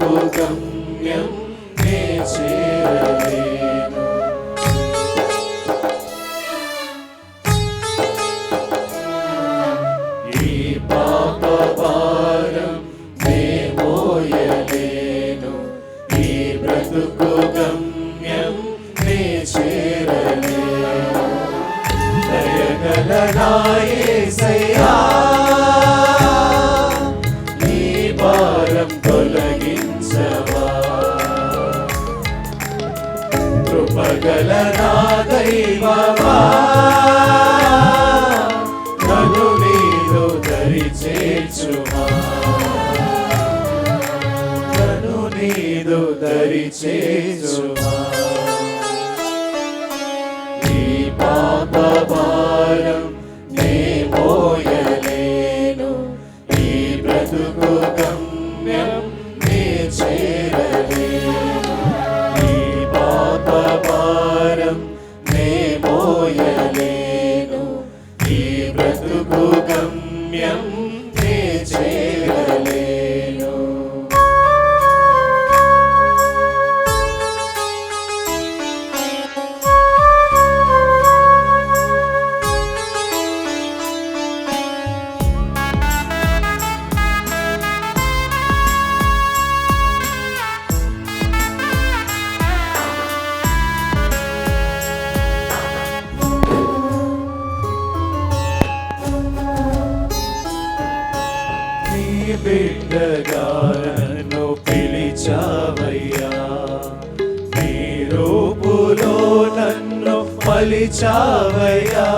గమ్యం నే చేరలేను ఈ పాప భారం నే మోయలేను ఈ బ్రతుకు గమ్యం నే చేరలేను దయగల నాయే సై దైవవా నన్ను నీలో దరి చేర్చుమా నన్ను నీలో దరి చేర్చుమా నీ పాప భారం బిడ్డగా నన్ను పిలిచావయ్యా. నీ రూపులో నన్ను పలిచావయ్యా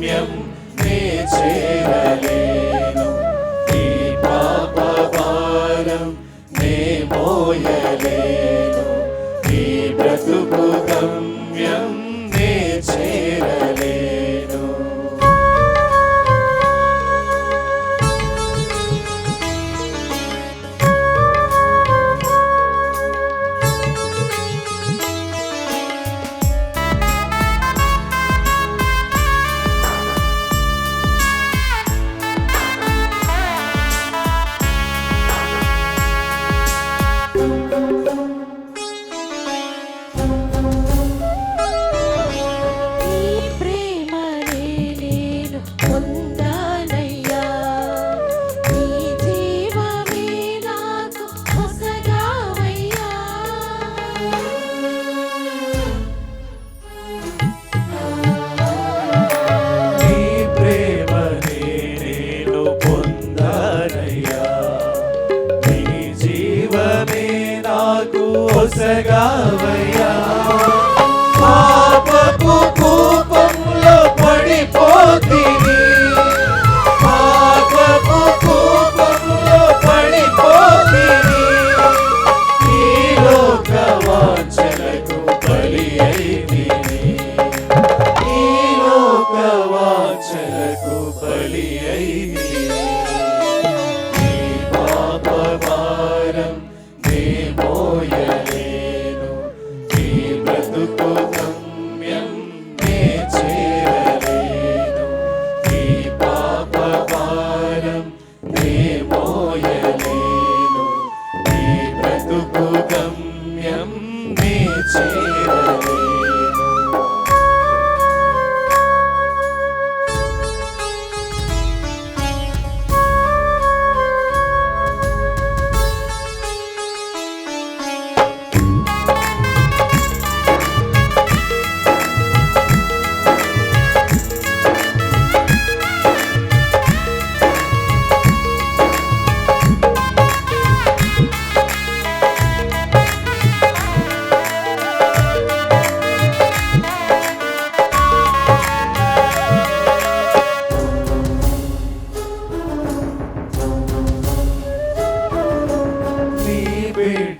గమ్యం నే చేరలేను. ఈ పాప నే మోయలే మోసగావయ్యా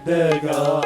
the God.